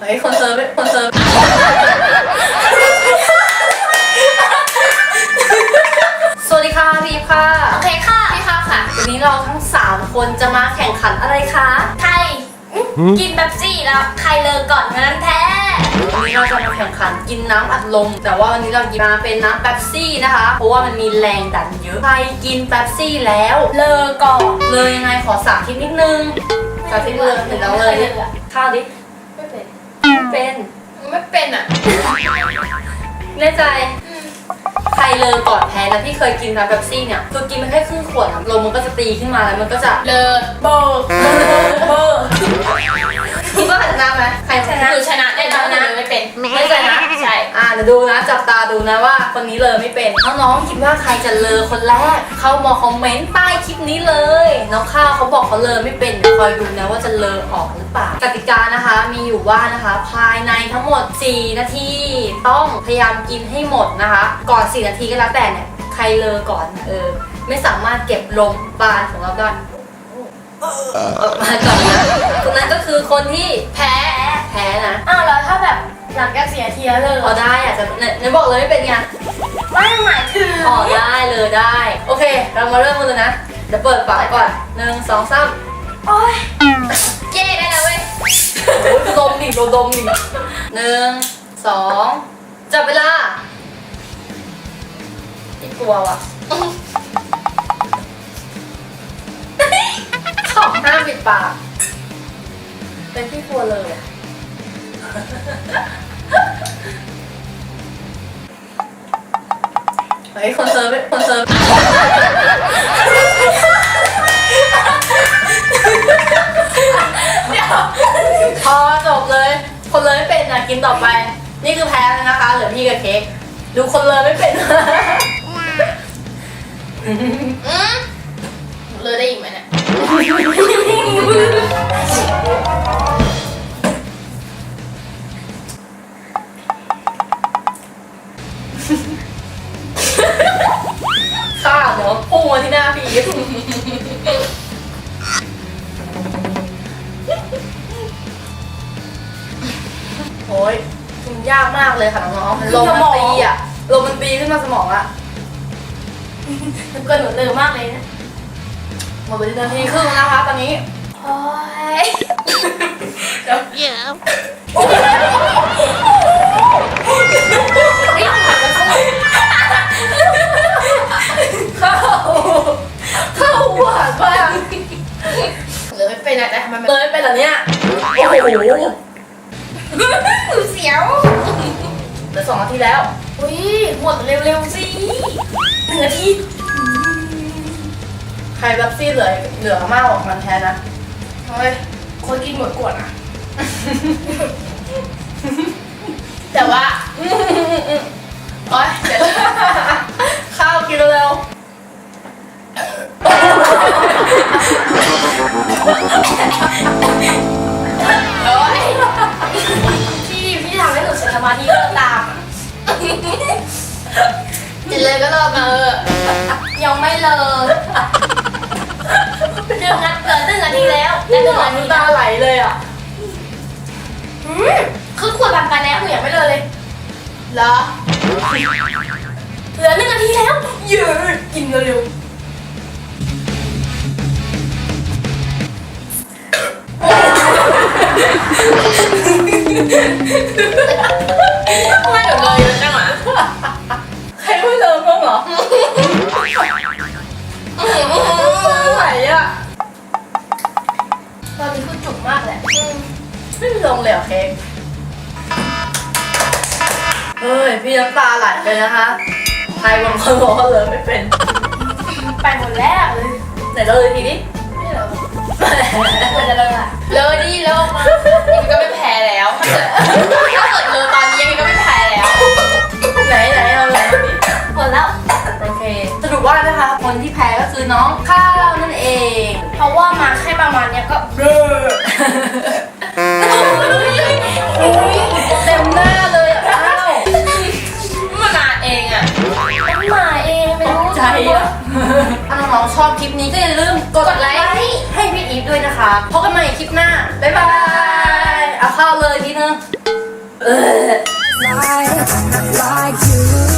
เฮ้ยคนเซิร์ฟคนเซิร์ฟสวัสดีค่ะพี่อีฟค่ะโอเคค่ะ พี่ค่ะค่ะ วันนี้เราทั้ง 3 คนจะมาแข่งขันอะไรคะ ใครกินแบบซี่แล้วใครเลิกก่อนคนนั้นแพ้วันนี้เราจะมาแข่งขันกินน้ำอัดลม แต่ว่าวันนี้เราหยิบมาเป็นน้ำแป๊บซี่นะคะ เพราะว่ามันมีแรงดันเยอะ ใครกินแป๊บซี่แล้วเลิกก่อนเลยยังไงขอสาธิตนิดนึงสาธิตเลยเห็นแล้วเลยเนี่ยข้าวดิไม่เป็น เป็นไม่เป็นอะแน่ใจใครเลยก่อนแพ้นะที่เคยกินน้ำแป๊บซี่เนี่ยคือกินไปแค่ครึ่งขวดอะลมมันก็จะตีขึ้นมาแล้วมันก็จะเลิกเบิกเบิกเบิก คิดว่าชนะไหมใครชนะหนูชนะแน่นอนนะไม่เป็นไม่ชนะใช่อ่าเดี๋ยวดูนะ จับตาดูนะว่าคนนี้เลยไม่เป็นน้องๆคิดว่าใครจะเลอคนแรก เข้ามาคอมเมนต์ใต้คลิปนี้เลย น้องข้าวเขาบอกเขาเลอไม่เป็นเดี๋ยวคอยดูนะว่าจะเลอออกหรือเปล่ากติกานะคะ มีอยู่ว่านะคะ ภายในทั้งหมด 4 นาที ต้องพยายามกินให้หมดนะคะ ก่อน 4 นาทีก็แล้วแต่เนี่ยใครเลอก่อนเออไม่สามารถเก็บลมปราณของเราได้ ออกมาก่อนนะคนนั้นก็คือคนที่แพ้แพ้นะอ้าวแล้วถ้าแบบหลังจากเสียทีแล้วเลิกพอได้อาจจะเนี่ยเน่บอกเลยไม่เป็นไงไม่หมายถึงอ๋อได้เลยได้ โอเค เรามาเริ่มกันเลยนะเดี๋ยวเปิดฝาก่อนหนึ่งสองสามโอ๊ยเย่ได้แล้วเว้ยโอ้ยดมดิโดดมดิหนึ่งสองจับเวลาที่กลัวว่ะ ห้ามปิดปาก เป็นที่กลัวเลยอะเฮ้ยคนเซิร์ฟคนเซิร์ฟเดี๋ยวพอจบเลย คนเลยไม่เป็นอะกินต่อไป นี่คือแพ้แล้วนะคะ เหลือพี่กับเค้ก ดูคนเลยไม่เป็นอืมเลยได้อีกไหมเนี่ย ข้าเดี๋ยวพุ่งมาที่หน้าพี่อีฟโอ้ยมันยากมากเลยค่ะน้องๆลมมันตีอะลมมันตีขึ้นมาสมองอะ เกินหนูเลิกมากเลยนะ มดไปนาทีครึ่งแล้วนะคะตอนนี้โอ๊ยเดี๋ยวเดี๋ยวข้าวข้าวหวานมากเหลือไม่เป็นอะแต่ทำไมมันเลยเป็นแบบเนี้ยโอ้โหหนูเสียวเหลือสองนาทีแล้ว อุ้ยหมดเร็วๆสิหนึ่งนาที ใครแบบซี่เหลือเหลือมากกว่ามันแท้นะเฮ้ยคนกินหมดกวดอะ แต่ว่าโอ๊ยเดี๋ยวข้าวกินเร็ว โอ๊ยพี่พี่ทำให้หนูเสียสมาธิเลิกตามจะเลยก็เลิกมาเออยังไม่เลิกหนึ่งนาทีเหลือหนึ่งนาที แล้วและหนึ่งนาทีน้ำตาไหลเลยอะอืมคือขวดบางกันแล้วหนูยังไม่เลิกเลยเหรอเหลือหนึ่งนาทีแล้ว เยอะกินเร็วทำไมหนูเลยเยอะจังอะใครไม่เลิกบ้างเหรอไหลอ่ มากเลยไม่มีลงเลยเหรอเค้กเฮ้ย พี่น้ำตาไหลเลยนะคะ ใครบางคนบอกว่าเลิกไม่เป็น ไปหมดแล้วเลยไหนเราเลยทีนี้ไม่เหรอควรจะเลิกอะเลิกดิเลิกมายังก็ไม่แพ้แล้วถ้าเกิดถ้าเกิดเลิกตอนนี้ยังก็ไม่แพ้แล้ว ไหนไหนเอาเลยดิหมดแล้ว โอเค สรุปว่านะคะ คนที่แพ้ก็คือน้องข้าว คลิปหน้า บ๊ายบาย เอาเข้าเลยทีนึง like